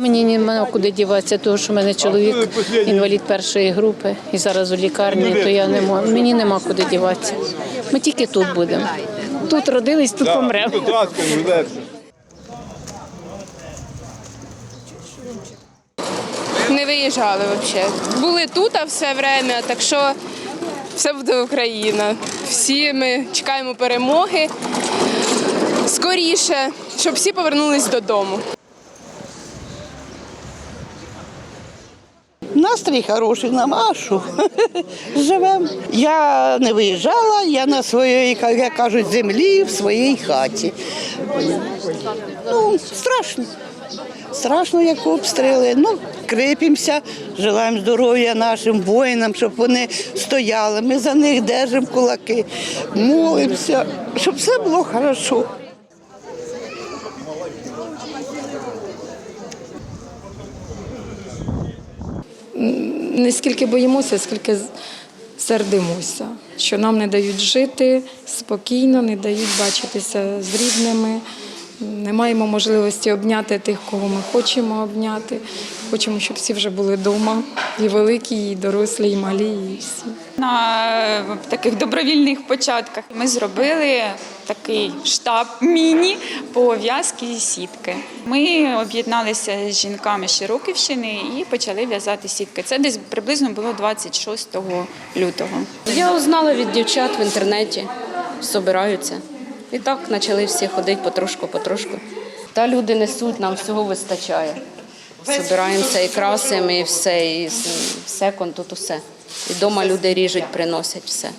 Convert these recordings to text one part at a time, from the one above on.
Мені нема куди діватися, тому що в мене чоловік інвалід першої групи і зараз у лікарні, то я не можу. Мені нема куди діватися. Ми тільки тут будемо. Тут родились, тут помремо. Не виїжджали взагалі. Були тут а все время, так що все буде Україна. Всі ми чекаємо перемоги скоріше, щоб всі повернулись додому. Настрій хороший нам, а що? Живемо. Я не виїжджала, я на своїй, як кажуть, землі, в своїй хаті. Ну, страшно. Страшно, як обстріли. Ну, крепимося, желаємо здоров'я нашим воїнам, щоб вони стояли. Ми за них держимо кулаки, молимося, щоб все було хорошо. Не скільки боїмося, скільки сердимося, що нам не дають жити спокійно, не дають бачитися з рідними. Не маємо можливості обняти тих, кого ми хочемо обняти. Хочемо, щоб всі вже були вдома, і великі, і дорослі, і малі, і всі. На таких добровільних початках ми зробили такий штаб міні по в'язки і сітки. Ми об'єдналися з жінками Широківщини і почали в'язати сітки. Це десь приблизно було 26 лютого. Я узнала від дівчат в інтернеті, збираються. І так почали всі ходити потрошку-потрошку. Та люди несуть, нам всього вистачає. Збираємося і красимо, і все, і с- секонд, тут усе. І вдома люди ріжуть, приносять все.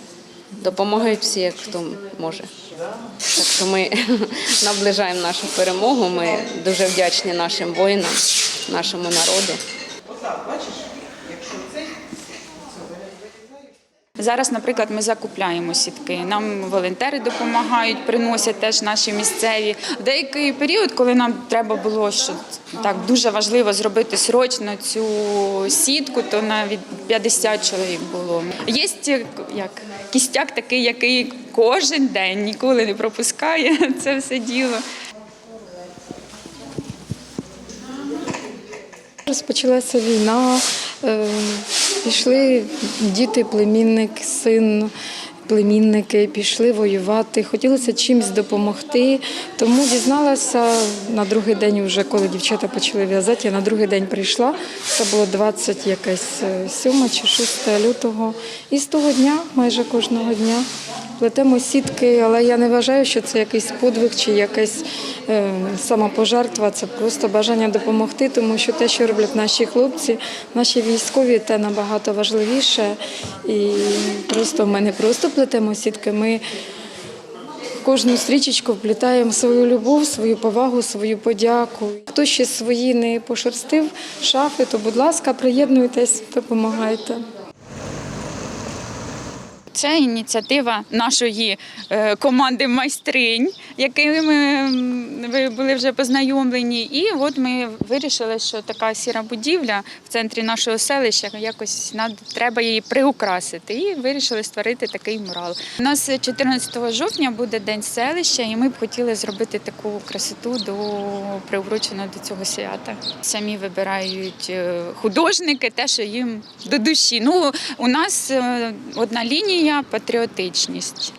Допомагають всі, як хто може. Так що ми наближаємо нашу перемогу. Ми дуже вдячні нашим воїнам, нашому народу. Зараз, наприклад, ми закупляємо сітки. Нам волонтери допомагають, приносять теж наші місцеві. В деякий період, коли нам треба було що так дуже важливо зробити срочно цю сітку, то навіть 50 чоловік було. Є як кістяк такий, який кожен день ніколи не пропускає це все діло. Розпочалася війна, е, пішли діти, племінник, син, племінники, пішли воювати. Хотілося чимось допомогти. Тому дізналася на другий день, вже коли дівчата почали в'язати, я на другий день прийшла. Це було 20 якесь е, 7 чи 6 лютого. І з того дня, майже кожного дня, плетемо сітки, але я не вважаю, що це якийсь подвиг чи якась е, самопожертва. Це просто бажання допомогти, тому що те, що роблять наші хлопці, наші військові, те набагато важливіше. І просто ми не просто плетемо сітки. Ми кожну стрічечку вплітаємо свою любов, свою повагу, свою подяку. Хто ще свої не пошерстив шафи, то, будь ласка, приєднуйтесь, допомагайте. Це ініціатива нашої е, команди майстринь, якими ми ви були вже познайомлені. І от ми вирішили, що така сіра будівля в центрі нашого селища якось треба її приукрасити. І вирішили створити такий мурал. У нас 14 жовтня буде день селища, і ми б хотіли зробити таку красоту до приурочену до цього свята. Самі вибирають е, художники, те, що їм до душі. Ну у нас е, одна лінія патріотичність.